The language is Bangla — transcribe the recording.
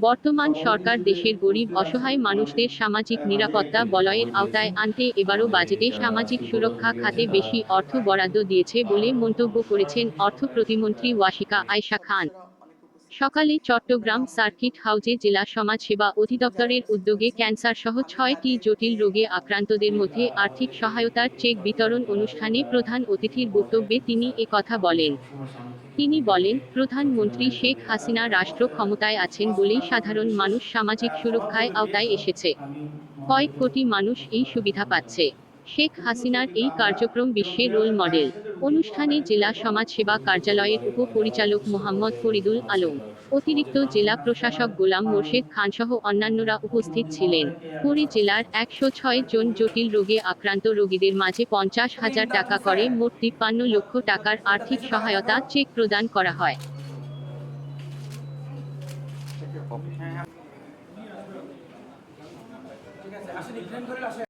বর্তমান সরকার দেশের গরিব, অসহায় মানুষদের সামাজিক নিরাপত্তা বলয়ের আওতায় আনতে এবারও বাজেটে সামাজিক সুরক্ষা খাতে বেশি অর্থ বরাদ্দ দিয়েছে বলে মন্তব্য করেছেন অর্থ প্রতিমন্ত্রী ওয়াশিকা আয়শা খান। সকালে চট্টগ্রাম সার্কিট হাউজে জেলা সমাজসেবা অধিদপ্তরের উদ্যোগে ক্যান্সার সহ ছয়টি জটিল রোগে আক্রান্তদের মধ্যে আর্থিক সহায়তার চেক বিতরণ অনুষ্ঠানে প্রধান অতিথির বক্তব্যে তিনি একথা বলেন। তিনি বলেন, প্রধানমন্ত্রী শেখ হাসিনা রাষ্ট্র ক্ষমতায় আছেন বলেই সাধারণ মানুষ সামাজিক সুরক্ষায় আওতায় এসেছে। কয়েক কোটি মানুষ এই সুবিধা পাচ্ছে। শেখ হাসিনার এই কার্যক্রম বিশ্বের রোল মডেল অনুষ্ঠানে জেলা সমাজসেবা কার্যালয়ের উপপরিচালক মোহাম্মদ ফরিদুল আলম, অতিরিক্ত জেলা প্রশাসক গোলাম মোর্শেদ খানসহ অন্যান্যরা উপস্থিত ছিলেন। পুরী জেলার একশো ছয় জন জটিল রোগে আক্রান্ত রোগীদের মাঝে পঞ্চাশ হাজার টাকা করে মোট তিপ্পান্ন লক্ষ টাকার আর্থিক সহায়তা চেক প্রদান করা হয়।